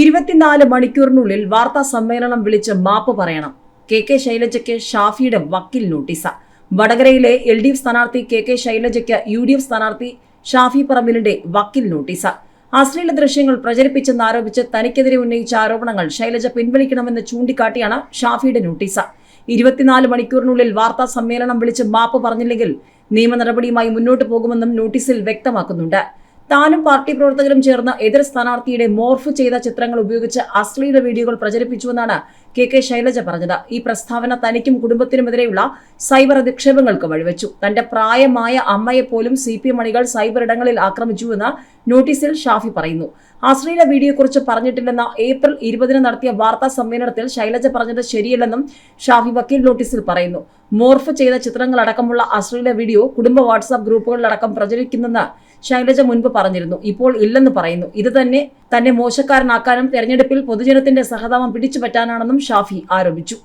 ഇരുപത്തിനാല് മണിക്കൂറിനുള്ളിൽ വാർത്താ സമ്മേളനം വിളിച്ച് മാപ്പ് പറയണം. കെ കെ ശൈലജയ്ക്ക് ഷാഫിയുടെ വക്കീൽ നോട്ടീസ്. വടകരയിലെ എൽ ഡി എഫ് സ്ഥാനാർത്ഥി കെ കെ ശൈലജയ്ക്ക് യു ഡി എഫ് സ്ഥാനാർത്ഥി ഷാഫി പറമ്പിലിന്റെ വക്കീൽ നോട്ടീസ്. അശ്ലീല ദൃശ്യങ്ങൾ പ്രചരിപ്പിച്ചെന്നാരോപിച്ച് തനിക്കെതിരെ ഉന്നയിച്ച ആരോപണങ്ങൾ ശൈലജ പിൻവലിക്കണമെന്ന് ചൂണ്ടിക്കാട്ടിയാണ് ഷാഫിയുടെ നോട്ടീസ്. ഇരുപത്തിനാല് മണിക്കൂറിനുള്ളിൽ വാർത്താ സമ്മേളനം വിളിച്ച് മാപ്പ് പറഞ്ഞില്ലെങ്കിൽ നിയമ നടപടിയുമായി മുന്നോട്ട് പോകുമെന്നും നോട്ടീസിൽ വ്യക്തമാക്കുന്നുണ്ട്. താനും പാർട്ടി പ്രവർത്തകരും ചേർന്ന് എതിർ സ്ഥാനാർത്ഥിയുടെ മോർഫ് ചെയ്ത ചിത്രങ്ങൾ ഉപയോഗിച്ച് അശ്ലീല വീഡിയോകൾ പ്രചരിപ്പിച്ചുവെന്നാണ് കെ കെ ശൈലജ പറഞ്ഞത്. ഈ പ്രസ്താവന തനിക്കും കുടുംബത്തിനുമെതിരെയുള്ള സൈബർ അധിക്ഷേപങ്ങൾക്ക് വഴിവെച്ചു. തന്റെ പ്രായമായ അമ്മയെ പോലും സി പി എം അണികൾ സൈബർ ഇടങ്ങളിൽ ആക്രമിച്ചുവെന്ന് നോട്ടീസിൽ ഷാഫി പറയുന്നു. അശ്ലീല വീഡിയോയെക്കുറിച്ച് പറഞ്ഞിട്ടില്ലെന്ന ഏപ്രിൽ ഇരുപതിന് നടത്തിയ വാർത്താ സമ്മേളനത്തിൽ ശൈലജ പറഞ്ഞത് ശരിയല്ലെന്നും ഷാഫി വക്കീൽ നോട്ടീസിൽ പറയുന്നു. മോർഫ് ചെയ്ത ചിത്രങ്ങളടക്കമുള്ള അശ്ലീല വീഡിയോ കുടുംബ വാട്സാപ്പ് ഗ്രൂപ്പുകളിലടക്കം പ്രചരിക്കുന്നെന്ന് ശൈലജ മുൻപ് പറഞ്ഞിരുന്നു. ഇപ്പോൾ ഇല്ലെന്ന് പറയുന്നു. ഇത് തന്നെ തന്നെ മോശക്കാരനാക്കാനും തെരഞ്ഞെടുപ്പിൽ പൊതുജനത്തിന്റെ സഹതാപം പിടിച്ചുപറ്റാനാണെന്നും ഷാഫി ആരോപിച്ചു.